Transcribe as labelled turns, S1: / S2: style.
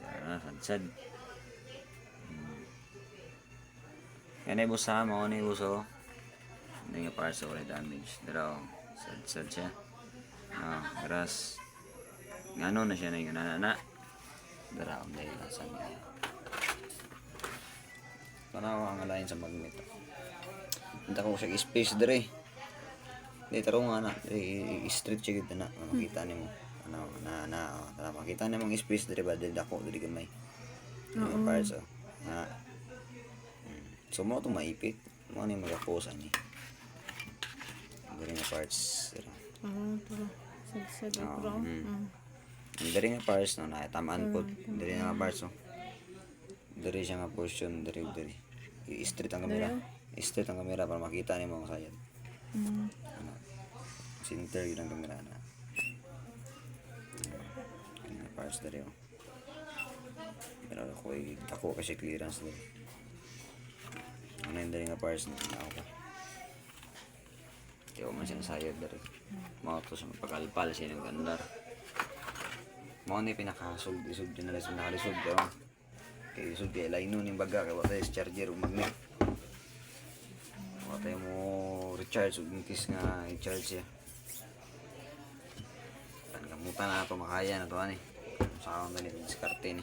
S1: Siya, sadsad. Hmm. Yan busa mo, ano buso? Hindi nga wala damage. Pero, sad-sad siya. Ah, grass. Ngano na siya na nanana. Dara, ang dahil sa niya. Tanawa ang alayin sa magnet. Hindi ko siya space dere. Hindi, taro nga na. I- i- Street siya kita na. Makita niyo mo. Ano, na, na, oh, tara, makita niyo mong space dere ba? Dili dako, dili gamay. Yung parts, oh. Na. Mm. So, mo itong maipit. Mo ano yung magaposan ni. Dere nga parts. Dere.
S2: Ah, ako.
S1: mm.
S2: Mm.
S1: Ang Dere nga parts, no, nakatamaan po. Dere nga parts, oh. Dere siya nga portion, dere, dere. I-street ang camera. I-street ang camera para makita niyo mga sayad.
S2: Mm.
S1: ano, center yun ang kamera na parts na rin oh. pero ako ay ako kasi clearance din ano yun dali nga parts na ako. Pa kaya ko man sinasayad na rin. Mga to sa pagkalpal siya ng gandar. Mga ni pinakasog isog din na lisod nakalisod pero kaya isog kaya lain nun yung baga kaya wala yung charger o magnet wala tayo mo recharge ug intis nga i-charge siya. Panggamutan na ito makaya na ito ani sa ganito diskarte ni.